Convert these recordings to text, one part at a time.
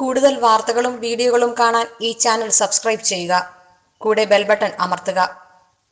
കൂടുതൽ വാർത്തകളും വീഡിയോകളും കാണാൻ ഈ ചാനൽ സബ്സ്ക്രൈബ് ചെയ്യുക. കൂടെ ബെൽ ബട്ടൺ അമർത്തുക.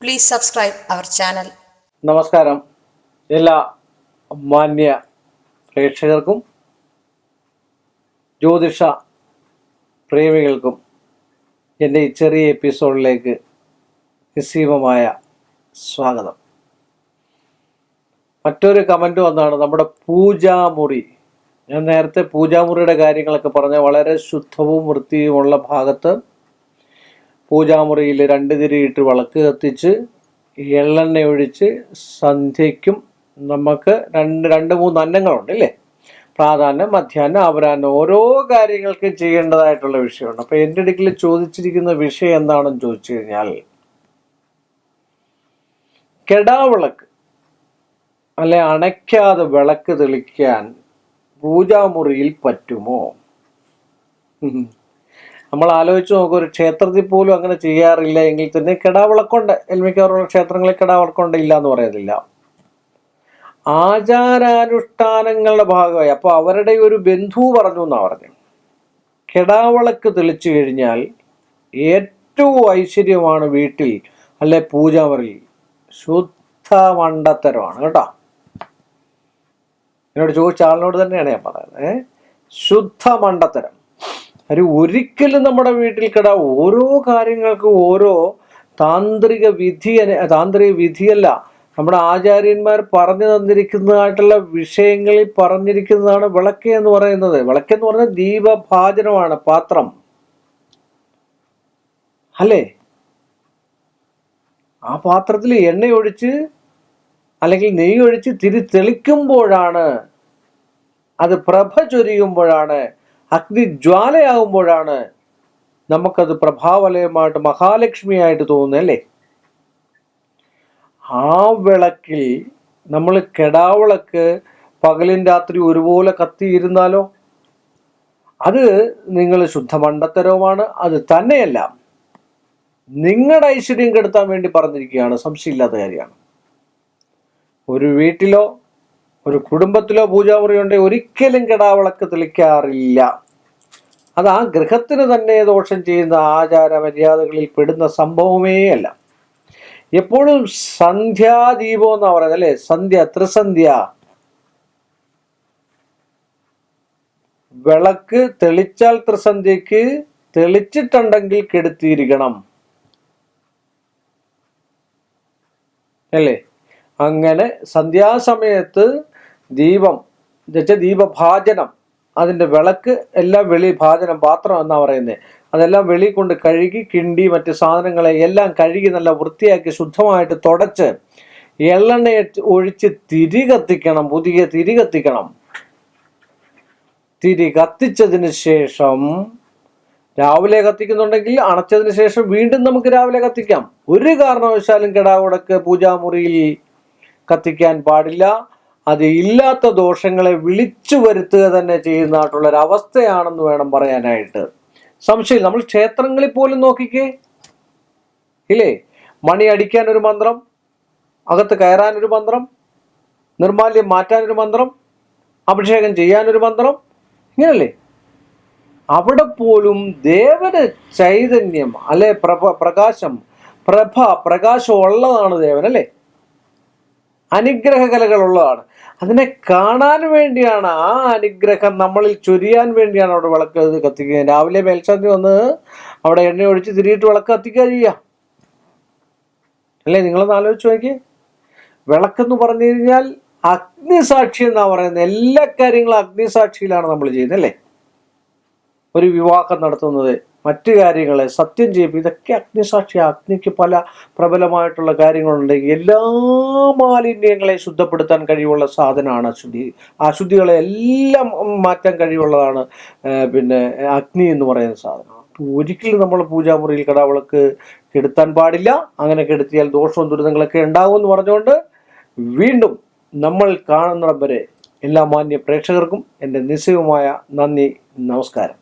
പ്ലീസ് സബ്സ്ക്രൈബ് അവർ ചാനൽ നമസ്കാരം. എല്ലാ മാന്യ പ്രേക്ഷകർക്കും ജ്യോതിഷ പ്രേമികൾക്കും എന്റെ ഈ ചെറിയ എപ്പിസോഡിലേക്ക് നിസ്സീമമായ സ്വാഗതം. മറ്റൊരു കമന്റ് വന്നാണ് നമ്മുടെ പൂജാമുറി. ഞാൻ നേരത്തെ പൂജാമുറിയുടെ കാര്യങ്ങളൊക്കെ പറഞ്ഞ വളരെ ശുദ്ധവും വൃത്തിയുമുള്ള ഭാഗത്ത് പൂജാമുറിയിൽ രണ്ട് തിരിയിട്ട് വിളക്ക് കത്തിച്ച് എള്ളെണ്ണ ഒഴിച്ച് സന്ധ്യയ്ക്കും നമുക്ക് രണ്ട് രണ്ട് മൂന്ന് അന്നങ്ങളുണ്ട് അല്ലേ പ്രാധാന്യം മധ്യാഹ്നം അപരാഹ്നം ഓരോ കാര്യങ്ങൾക്കും ചെയ്യേണ്ടതായിട്ടുള്ള വിഷയമുണ്ട് അപ്പോൾ എന്റെ ഇടയ്ക്കിൽ ചോദിച്ചിരിക്കുന്ന വിഷയം എന്താണെന്ന് ചോദിച്ചു കഴിഞ്ഞാൽ കെടാവിളക്ക് അല്ലെ അണയ്ക്കാതെ വിളക്ക് തെളിക്കാൻ പൂജാമുറിയിൽ പറ്റുമോ? നമ്മൾ ആലോചിച്ച് നോക്കുക ഒരു ക്ഷേത്രത്തിൽ പോലും അങ്ങനെ ചെയ്യാറില്ല എങ്കിൽ തന്നെ കിടാവിളക്കൊണ്ട് എൽമിക്കവറുള്ള ക്ഷേത്രങ്ങളിൽ കിടാവിളക്കൊണ്ട് ഇല്ല എന്ന് പറയുന്നില്ല. ആചാരാനുഷ്ഠാനങ്ങളുടെ ഭാഗമായി. അപ്പോൾ അവരുടെ ഒരു ബന്ധു പറഞ്ഞു എന്നാണ് പറഞ്ഞത് കിടാവിളക്ക് തെളിച്ചു കഴിഞ്ഞാൽ ഏറ്റവും ഐശ്വര്യമാണ് വീട്ടിൽ അല്ലെ പൂജാമുറിയിൽ. ശുദ്ധ മണ്ടത്തരമാണ് കേട്ടോ. എന്നോട് ചോദിച്ച ആളിനോട് തന്നെയാണ് ഞാൻ പറയുന്നത്? ശുദ്ധ മണ്ടത്തരം ഒരു ഒരിക്കലും നമ്മുടെ വീട്ടിൽ കിട ഓരോ കാര്യങ്ങൾക്കും ഓരോ താന്ത്രിക വിധി താന്ത്രിക വിധിയല്ല. നമ്മുടെ ആചാര്യന്മാർ പറഞ്ഞു തന്നിരിക്കുന്നതായിട്ടുള്ള വിഷയങ്ങളിൽ പറഞ്ഞിരിക്കുന്നതാണ് വിളക്ക് എന്ന് പറയുന്നത്. വിളക്ക് എന്ന് പറഞ്ഞാൽ ദീപഭാചനമാണ് പാത്രം. അല്ലേ? ആ പാത്രത്തിൽ എണ്ണ ഒഴിച്ച് അല്ലെങ്കിൽ നെയ്യ് ഒഴിച്ച് തിരി തെളിക്കുമ്പോഴാണ് അത് പ്രഭ ചൊരിയുമ്പോഴാണ് അഗ്നിജ്വാലയാകുമ്പോഴാണ് നമുക്കത് പ്രഭാവലയമായിട്ട് മഹാലക്ഷ്മിയായിട്ട് തോന്നുന്നത് അല്ലേ? ആ വിളക്കിൽ നമ്മൾ കെടാവിളക്ക് പകലും രാത്രി ഒരുപോലെ കത്തിയിരുന്നാലോ? അത് നിങ്ങൾ ശുദ്ധമണ്ടത്തരവുമാണ് അത് തന്നെയല്ല. നിങ്ങളുടെ ഐശ്വര്യം കെടുത്താൻ വേണ്ടി പറഞ്ഞിരിക്കുകയാണ് സംശയമില്ലാത്ത കാര്യമാണ്. ഒരു വീട്ടിലോ ഒരു കുടുംബത്തിലോ പൂജാമുറി ഉണ്ടെങ്കിൽ ഒരിക്കലും കിടാവിളക്ക് തെളിക്കാറില്ല. അത് ആ ഗൃഹത്തിന് തന്നെ ദോഷം ചെയ്യുന്ന ആചാര മര്യാദകളിൽ പെടുന്ന സംഭവമേ അല്ല. എപ്പോഴും സന്ധ്യാദീപം എന്നാ പറയുന്നത് അല്ലേ? സന്ധ്യ ത്രിസന്ധ്യ. വിളക്ക് തെളിച്ചാൽ ത്രിസന്ധ്യക്ക് തെളിച്ചിട്ടുണ്ടെങ്കിൽ കെടുത്തിയിരിക്കണം. അല്ലേ? അങ്ങനെ സന്ധ്യാസമയത്ത് ദീപം എന്നുവെച്ചാൽ ദീപഭാചനം അതിന്റെ വിളക്ക് എല്ലാം വെളി ഭാചനം പാത്രം എന്നാ പറയുന്നത് അതെല്ലാം വെളി കൊണ്ട് കഴുകി കിണ്ടി മറ്റ് സാധനങ്ങളെ എല്ലാം കഴുകി നല്ല വൃത്തിയാക്കി ശുദ്ധമായിട്ട് തുടച്ച് എള്ളെണ്ണ ഒഴിച്ച് തിരി കത്തിക്കണം പുതിയ തിരി കത്തിക്കണം തിരി കത്തിച്ചതിന് ശേഷം രാവിലെ കത്തിക്കുന്നുണ്ടെങ്കിൽ അണച്ചതിന് ശേഷം വീണ്ടും നമുക്ക് രാവിലെ കത്തിക്കാം. ഒരു കാരണവശാലും കിടാവുടക്ക് പൂജാമുറിയിൽ കത്തിക്കാൻ പാടില്ല. അത് ഇല്ലാത്ത ദോഷങ്ങളെ വിളിച്ചു വരുത്തുക തന്നെ ചെയ്യുന്നതായിട്ടുള്ള ഒരു അവസ്ഥയാണെന്ന് വേണം പറയാനായിട്ട്. സംശയം നമ്മൾ ക്ഷേത്രങ്ങളിൽ പോലും നോക്കിക്കേ. ഇല്ലേ? മണി അടിക്കാൻ ഒരു മന്ത്രം അകത്ത് കയറാൻ ഒരു മന്ത്രം നിർമാല്യം മാറ്റാൻ ഒരു മന്ത്രം അഭിഷേകം ചെയ്യാൻ ഒരു മന്ത്രം. ഇങ്ങനല്ലേ? അവിടെ പോലും ദേവന ചൈതന്യം അല്ലെ പ്രഭ പ്രകാശം പ്രഭ പ്രകാശം ഉള്ളതാണ് ദേവൻ അല്ലേ? അനുഗ്രഹ കലകളുള്ളതാണ് അതിനെ കാണാൻ വേണ്ടിയാണ് ആ അനുഗ്രഹം നമ്മളിൽ ചൊരിയാൻ വേണ്ടിയാണ് അവിടെ വിളക്ക് കത്തിക്കുന്നത്. രാവിലെ മേൽശാന്തി വന്ന് അവിടെ എണ്ണ ഒഴിച്ച് തിരിയിട്ട് വിളക്ക് കത്തിക്കുക ചെയ്യുക അല്ലേ? നിങ്ങളൊന്ന് ആലോചിച്ച് നോക്കിയേ. വിളക്കെന്ന് പറഞ്ഞു കഴിഞ്ഞാൽ അഗ്നിസാക്ഷി എന്നാ പറയുന്നത്. എല്ലാ കാര്യങ്ങളും അഗ്നിസാക്ഷിയിലാണ് നമ്മൾ ചെയ്യുന്നത് അല്ലേ? ഒരു വിവാഹം നടത്തുന്നത്. മറ്റു കാര്യങ്ങളെ സത്യം ചെയ്യും ഇതൊക്കെ അഗ്നിസാക്ഷി അഗ്നിക്ക് പല പ്രബലമായിട്ടുള്ള കാര്യങ്ങളുണ്ട്. എല്ലാ മാലിന്യങ്ങളെ ശുദ്ധപ്പെടുത്താൻ കഴിവുള്ള സാധനമാണ് അശുദ്ധി. അശുദ്ധികളെ എല്ലാം മാറ്റാൻ കഴിവുള്ളതാണ് പിന്നെ അഗ്നി എന്ന് പറയുന്ന സാധനം. ഒരിക്കലും നമ്മൾ പൂജാമുറിയിൽ കടാവിളക്ക് കെടുത്താൻ പാടില്ല. അങ്ങനെ കെടുത്തിയാൽ ദോഷവും ദുരിതങ്ങളൊക്കെ ഉണ്ടാകും എന്ന് പറഞ്ഞുകൊണ്ട് വീണ്ടും നമ്മൾ കാണുന്നവരെ വരെ എല്ലാ മാന്യ പ്രേക്ഷകർക്കും എന്റെ നിസ്സയവുമായ നന്ദി നമസ്കാരം.